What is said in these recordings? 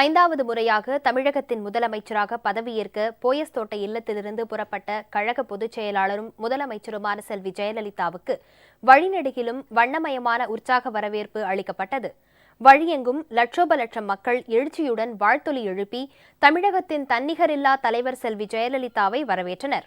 ஐந்தாவது முறையாக தமிழகத்தின் முதலமைச்சராக பதவியேற்க போயஸ் தோட்ட இல்லத்திலிருந்து புறப்பட்ட கழக பொதுச் செயலாளரும் முதலமைச்சருமான செல்வி ஜெயலலிதாவுக்கு வழிநெடுகிலும் வண்ணமயமான உற்சாக வரவேற்பு அளிக்கப்பட்டது. வழியெங்கும் லட்சோப லட்சம் மக்கள் எழுச்சியுடன் வாழ்த்தொலி எழுப்பி தமிழகத்தின் தன்னிகரில்லா தலைவர் செல்வி ஜெயலலிதாவை வரவேற்றனர்.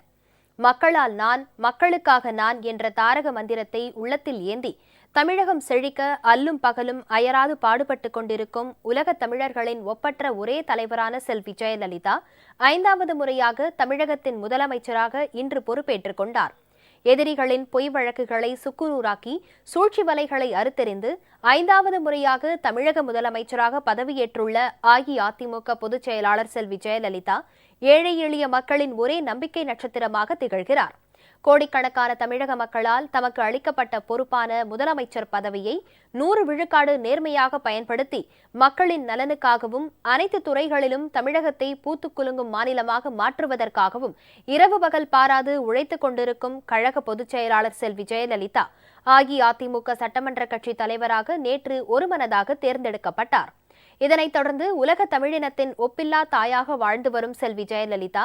மக்களால் நான் மக்களுக்காக நான் என்ற தாரக மந்திரத்தை உள்ளத்தில் ஏந்தி தமிழகம் செழிக்க அல்லும் பகலும் அயராது பாடுபட்டு கொண்டிருக்கும் உலகத் தமிழர்களின் ஒப்பற்ற ஒரே தலைவரான செல்வி ஜெயலலிதா ஐந்தாவது முறையாக தமிழகத்தின் முதலமைச்சராக இன்று பொறுப்பேற்றுக் கொண்டார். எதிரிகளின் பொய் வழக்குகளை சுக்குநூறாக்கி சூழ்ச்சி வலைகளை அறுத்தெறிந்து ஐந்தாவது முறையாக தமிழக முதலமைச்சராக பதவியேற்றுள்ள அஇஅதிமுக பொதுச் செயலாளர் செல்வி ஜெயலலிதா ஏழை எளிய மக்களின் ஒரே நம்பிக்கை நட்சத்திரமாக திகழ்கிறார். கோடிக்கணக்கான தமிழக மக்களால் தமக்கு அளிக்கப்பட்ட பொறுப்பான முதலமைச்சர் பதவியை நூறு விழுக்காடு நேர்மையாக பயன்படுத்தி மக்களின் நலனுக்காகவும் அனைத்து துறைகளிலும் தமிழகத்தை பூத்துக்குலுங்கும் மாநிலமாக மாற்றுவதற்காகவும் இரவு பகல் பாராது உழைத்துக் கொண்டிருக்கும் கழக பொதுச் செயலாளர் செல்வி ஜெயலலிதா அஇஅதிமுக சட்டமன்ற கட்சி தலைவராக நேற்று ஒருமனதாக தேர்ந்தெடுக்கப்பட்டார். இதனைத் தொடர்ந்து உலக தமிழினத்தின் ஒப்பில்லா தாயாக வாழ்ந்து வரும் செல்வி ஜெயலலிதா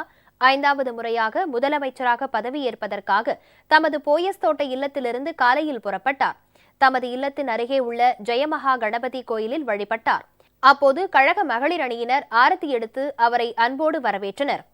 ஐந்தாவது முறையாக முதலமைச்சராக பதவியேற்பதற்காக தமது போயஸ் தோட்ட இல்லத்திலிருந்து காலையில் புறப்பட்டார். தமது இல்லத்தின் அருகே உள்ள ஜெயமகா கணபதி கோயிலில் வழிபட்டார். அப்போது கழக மகளிர் அணியினர் ஆரத்தி எடுத்து அவரை அன்போடு வரவேற்றனர்.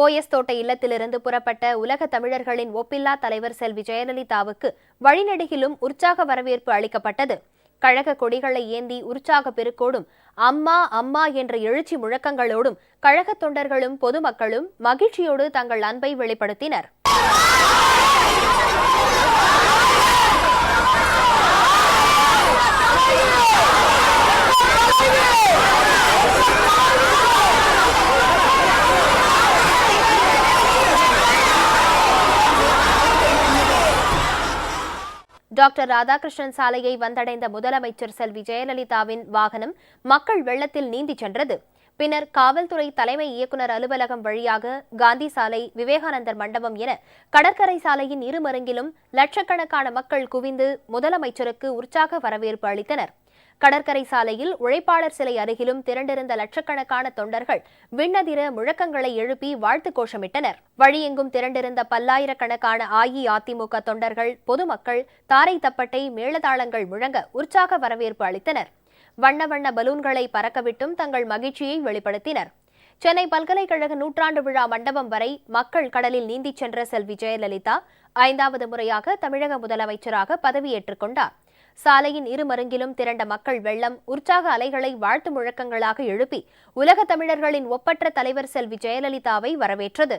போயஸ் தோட்ட இல்லத்திலிருந்து புறப்பட்ட உலக தமிழர்களின் ஒப்பில்லா தலைவர் செல்வி ஜெயலலிதாவுக்கு வழிநெடுகிலும் உற்சாக வரவேற்பு அளிக்கப்பட்டது. கழக கொடிகளை ஏந்தி உற்சாக பெருக்கோடும் அம்மா அம்மா என்ற எழுச்சி முழக்கங்களோடும் கழக தொண்டர்களும் பொதுமக்களும் மகிழ்ச்சியோடு தங்கள் அன்பை வெளிப்படுத்தினர். டாக்டர் ராதாகிருஷ்ணன் சாலையை வந்தடைந்த முதலமைச்சர் செல்வி ஜெயலலிதாவின் வாகனம் மக்கள் வெள்ளத்தில் நீந்தி சென்றது. பின்னர் காவல்துறை தலைமை இயக்குநர் அலுவலகம் வழியாக காந்தி சாலை விவேகானந்தர் மண்டபம் என கடற்கரை சாலையின் இருமருங்கிலும் லட்சக்கணக்கான மக்கள் குவிந்து முதலமைச்சருக்கு உற்சாக வரவேற்பு அளித்தனர். கடற்கரை சாலையில் உழைப்பாளர் சிலை அருகிலும் திரண்டிருந்த லட்சக்கணக்கான தொண்டர்கள் விண்ணதிர முழக்கங்களை எழுப்பி வாழ்த்து கோஷமிட்டனர். வழியெங்கும் திரண்டிருந்த பல்லாயிரக்கணக்கான அஇஅதிமுக தொண்டர்கள் பொதுமக்கள் தாரை தப்பட்டை மேளதாளங்கள் முழங்க உற்சாக வரவேற்பு அளித்தனர். வண்ண வண்ண பலூன்களை பறக்கவிட்டும் தங்கள் மகிழ்ச்சியை வெளிப்படுத்தினர். சென்னை பல்கலைக்கழக நூற்றாண்டு விழா மண்டபம் வரை மக்கள் கடலில் நீந்திச் சென்ற செல்வி ஜெயலலிதா ஐந்தாவது முறையாக தமிழக முதலமைச்சராக பதவியேற்றுக் கொண்டார். சாலையின் இருமருங்கிலும் திரண்ட மக்கள் வெள்ளம் உற்சாக அலைகளை வாழ்த்து முழக்கங்களாக எழுப்பி உலக தமிழர்களின் ஒப்பற்ற தலைவர் செல்வி ஜெயலலிதாவை வரவேற்றது.